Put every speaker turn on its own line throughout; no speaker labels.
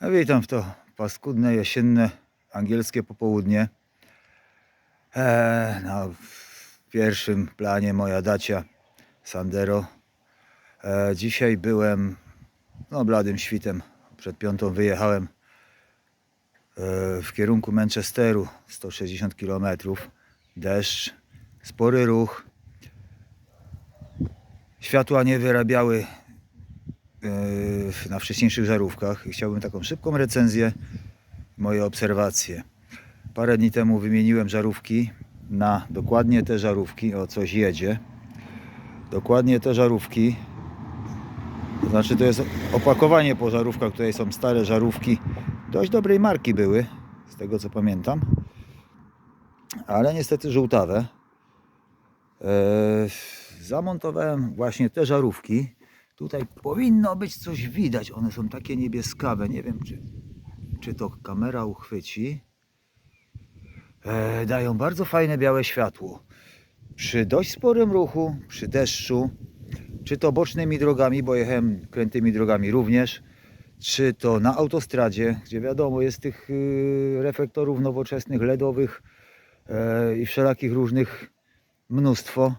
Witam w to paskudne, jesienne, angielskie popołudnie. Eee, w pierwszym planie moja dacia Sandero. Eee, dzisiaj byłem no, bladym świtem. Przed piątą wyjechałem eee, w kierunku Manchesteru 160 km. Deszcz, spory ruch. Światła nie wyrabiały e, na wcześniejszych żarówkach i chciałbym taką szybką recenzję, moje obserwacje. Parę dni temu wymieniłem żarówki na dokładnie te żarówki, o coś jedzie. Dokładnie te żarówki, to znaczy to jest opakowanie po żarówkach, tutaj są stare żarówki, dość dobrej marki były, z tego co pamiętam, ale niestety żółtawe. Eee, zamontowałem właśnie te żarówki. Tutaj powinno być coś widać. One są takie niebieskawe. Nie wiem, czy, czy to kamera uchwyci. Eee, dają bardzo fajne białe światło. Przy dość sporym ruchu, przy deszczu, czy to bocznymi drogami, bo jechałem krętymi drogami również, czy to na autostradzie, gdzie wiadomo jest tych yy, reflektorów nowoczesnych, LEDowych e, i wszelakich różnych mnóstwo.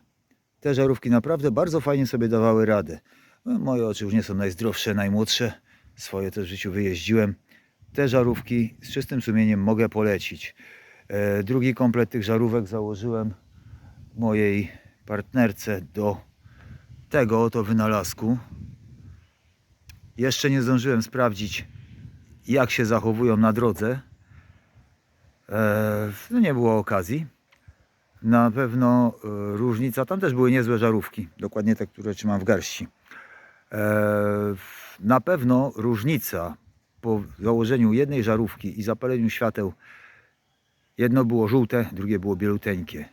Te żarówki naprawdę bardzo fajnie sobie dawały radę. No, Moje oczy już nie są najzdrowsze, najmłodsze. Swoje też w życiu wyjeździłem. Te żarówki z czystym sumieniem mogę polecić. E, Drugi komplet tych żarówek założyłem mojej partnerce do tego oto wynalazku. Jeszcze nie zdążyłem sprawdzić, jak się zachowują na drodze. E, No nie było okazji. Na pewno e, różnica, tam też były niezłe żarówki, dokładnie te, które trzymam w garści. E, Na pewno różnica po założeniu jednej żarówki i zapaleniu świateł, jedno było żółte, drugie było bieluteńkie.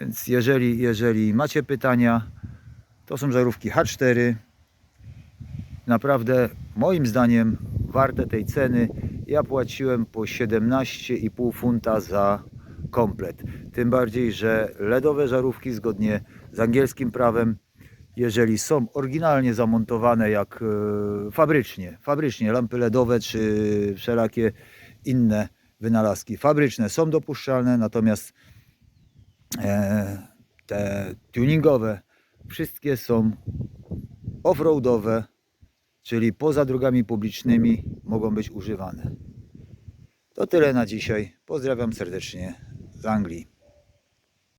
Więc jeżeli, jeżeli macie pytania, to są żarówki H4. Naprawdę moim zdaniem warte tej ceny. Ja płaciłem po 17,5 funta za komplet. Tym bardziej, że LEDowe żarówki zgodnie z angielskim prawem, jeżeli są oryginalnie zamontowane jak e, fabrycznie, fabrycznie lampy LEDowe czy wszelakie inne wynalazki fabryczne są dopuszczalne, natomiast e, te tuningowe wszystkie są offroadowe, czyli poza drogami publicznymi mogą być używane. To tyle na dzisiaj. Pozdrawiam serdecznie z Anglii.